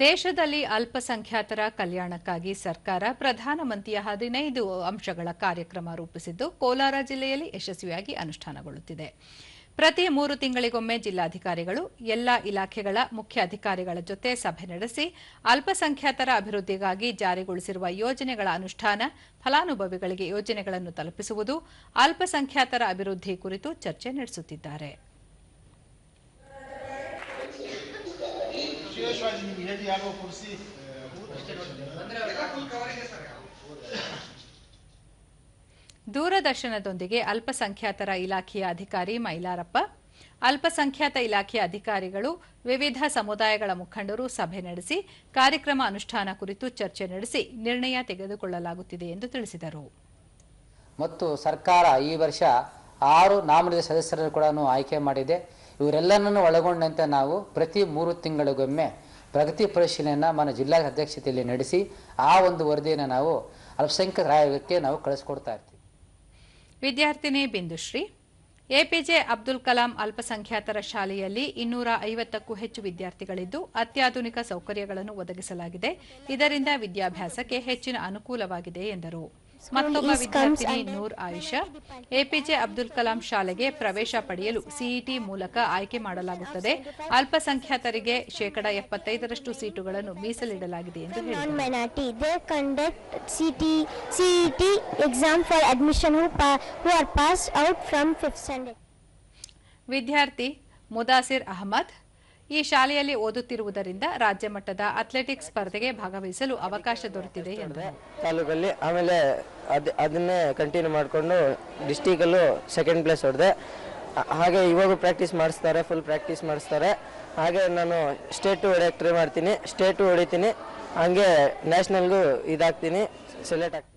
ದೇಶದಲ್ಲಿ ಅಲ್ಪಸಂಖ್ಯಾತರ ಕಲ್ಯಾಣಕ್ಕಾಗಿ ಸರ್ಕಾರ ಪ್ರಧಾನಮಂತ್ರಿಯ ಹದಿನೈದು ಅಂಶಗಳ ಕಾರ್ಯಕ್ರಮ ರೂಪಿಸಿದ್ದು, ಕೋಲಾರ ಜಿಲ್ಲೆಯಲ್ಲಿ ಯಶಸ್ವಿಯಾಗಿ ಅನುಷ್ಠಾನಗೊಳ್ಳುತ್ತಿದೆ. ಪ್ರತಿ ಮೂರು ತಿಂಗಳಿಗೊಮ್ಮೆ ಜಿಲ್ಲಾಧಿಕಾರಿಗಳು, ಎಲ್ಲಾ ಇಲಾಖೆಗಳ ಮುಖ್ಯ ಅಧಿಕಾರಿಗಳ ಜೊತೆ ಸಭೆ ನಡೆಸಿ, ಅಲ್ಪಸಂಖ್ಯಾತರ ಅಭಿವೃದ್ಧಿಗಾಗಿ ಜಾರಿಗೊಳಿಸಿರುವ ಯೋಜನೆಗಳ ಅನುಷ್ಠಾನ, ಫಲಾನುಭವಿಗಳಿಗೆ ಯೋಜನೆಗಳನ್ನು ತಲುಪಿಸುವುದು, ಅಲ್ಪಸಂಖ್ಯಾತರ ಅಭಿವೃದ್ಧಿ ಕುರಿತು ಚರ್ಚೆ ನಡೆಸುತ್ತಿದ್ದಾರೆ. ದೂರದರ್ಶನದೊಂದಿಗೆ ಅಲ್ಪಸಂಖ್ಯಾತರ ಇಲಾಖೆಯ ಅಧಿಕಾರಿ ಮೈಲಾರಪ್ಪ, ಅಲ್ಪಸಂಖ್ಯಾತ ಇಲಾಖೆಯ ಅಧಿಕಾರಿಗಳು, ವಿವಿಧ ಸಮುದಾಯಗಳ ಮುಖಂಡರು ಸಭೆ ನಡೆಸಿ, ಕಾರ್ಯಕ್ರಮ ಅನುಷ್ಠಾನ ಕುರಿತು ಚರ್ಚೆ ನಡೆಸಿ ನಿರ್ಣಯ ತೆಗೆದುಕೊಳ್ಳಲಾಗುತ್ತಿದೆ ಎಂದು ತಿಳಿಸಿದರು. ಮತ್ತು ಸರ್ಕಾರ ಈ ವರ್ಷ ಆರು ನಾಮಿನೇಟ್ ಸದಸ್ಯರನ್ನು ಕೂಡ ಆಯ್ಕೆ ಮಾಡಿದೆ. ಇವರೆಲ್ಲರನ್ನು ಒಳಗೊಂಡಂತೆ ನಾವು ಪ್ರತಿ ಮೂರು ತಿಂಗಳಿಗೊಮ್ಮೆ ಪ್ರಗತಿ ಪರಿಶೀಲನೆಯನ್ನು మన ಜಿಲ್ಲಾ ಅಧ್ಯಕ್ಷತೆಯಲ್ಲಿ ನಡೆಸಿ ಆ ಒಂದು ವರದಿಯನ್ನು ನಾವು ಅಲ್ಪಸಂಖ್ಯಾತ ಆಯೋಗಕ್ಕೆ ನಾವು ಕಳಿಸ್ಕೊಡ್ತಾ ಇರ್ತೀವಿ. ವಿದ್ಯಾರ್ಥಿನಿ ಬಿಂದುಶ್ರೀ ಎಪಿಜೆ ಅಬ್ದುಲ್ ಕಲಾಂ ಅಲ್ಪಸಂಖ್ಯಾತರ ಶಾಲೆಯಲ್ಲಿ ಇನ್ನೂರ ಐವತ್ತಕ್ಕೂ ಹೆಚ್ಚು ವಿದ್ಯಾರ್ಥಿಗಳಿದ್ದು ಅತ್ಯಾಧುನಿಕ ಸೌಕರ್ಯಗಳನ್ನು ಒದಗಿಸಲಾಗಿದೆ. ಇದರಿಂದ ವಿದ್ಯಾಭ್ಯಾಸಕ್ಕೆ ಹೆಚ್ಚಿನ ಅನುಕೂಲವಾಗಿದೆ ಎಂದರು. ಮತ್ತೊಬ್ಬ ವಿದ್ಯಾರ್ಥಿನಿ ನೂರ್ ಆಯಿಷಾ. ಎಪಿಜೆ ಅಬ್ದುಲ್ ಕಲಾಂ ಶಾಲೆಗೆ ಪ್ರವೇಶ ಪಡೆಯಲು ಸಿಇಟಿ ಮೂಲಕ ಆಯ್ಕೆ ಮಾಡಲಾಗುತ್ತದೆ. ಅಲ್ಪಸಂಖ್ಯಾತರಿಗೆ ಶೇಕಡ ಎಪ್ಪತ್ತೈದರಷ್ಟು ಸೀಟುಗಳನ್ನು ಮೀಸಲಿಡಲಾಗಿದೆ ಎಂದು ಹೇಳಿದರು. 5th standard. ವಿದ್ಯಾರ್ಥಿ ಮುದಾಸಿರ್ ಅಹಮದ್ ಈ ಶಾಲೆಯಲ್ಲಿ ಓದುತ್ತಿರುವುದರಿಂದ ರಾಜ್ಯ ಮಟ್ಟದ ಅಥ್ಲೆಟಿಕ್ಸ್ ಸ್ಪರ್ಧೆಗೆ ಭಾಗವಹಿಸಲು ಅವಕಾಶ ದೊರೆತಿದೆ ಎಂದರು. ತಾಲೂಕಲ್ಲಿ ಆಮೇಲೆ ಅದು ಅದನ್ನೇ ಕಂಟಿನ್ಯೂ ಮಾಡಿಕೊಂಡು ಡಿಸ್ಟಿಕಲ್ಲೂ ಸೆಕೆಂಡ್ ಪ್ಲೇಸ್ ಹೊಡೆದೆ. ಹಾಗೆ ಇವಾಗೂ ಪ್ರಾಕ್ಟೀಸ್ ಮಾಡಿಸ್ತಾರೆ ಫುಲ್ ಪ್ರಾಕ್ಟೀಸ್ ಮಾಡಿಸ್ತಾರೆ. ಹಾಗೆ ನಾನು ಸ್ಟೇಟು ಹೊಡೆಯೋಕ್ಕೆ ಟ್ರೈ ಮಾಡ್ತೀನಿ. ಸ್ಟೇಟು ಹೊಡಿತೀನಿ. ಹಾಗೆ ನ್ಯಾಷನಲ್ಗೂ ಇದಾಗ್ತೀನಿ. ಸೆಲೆಕ್ಟ್ ಆಗ್ತೀನಿ.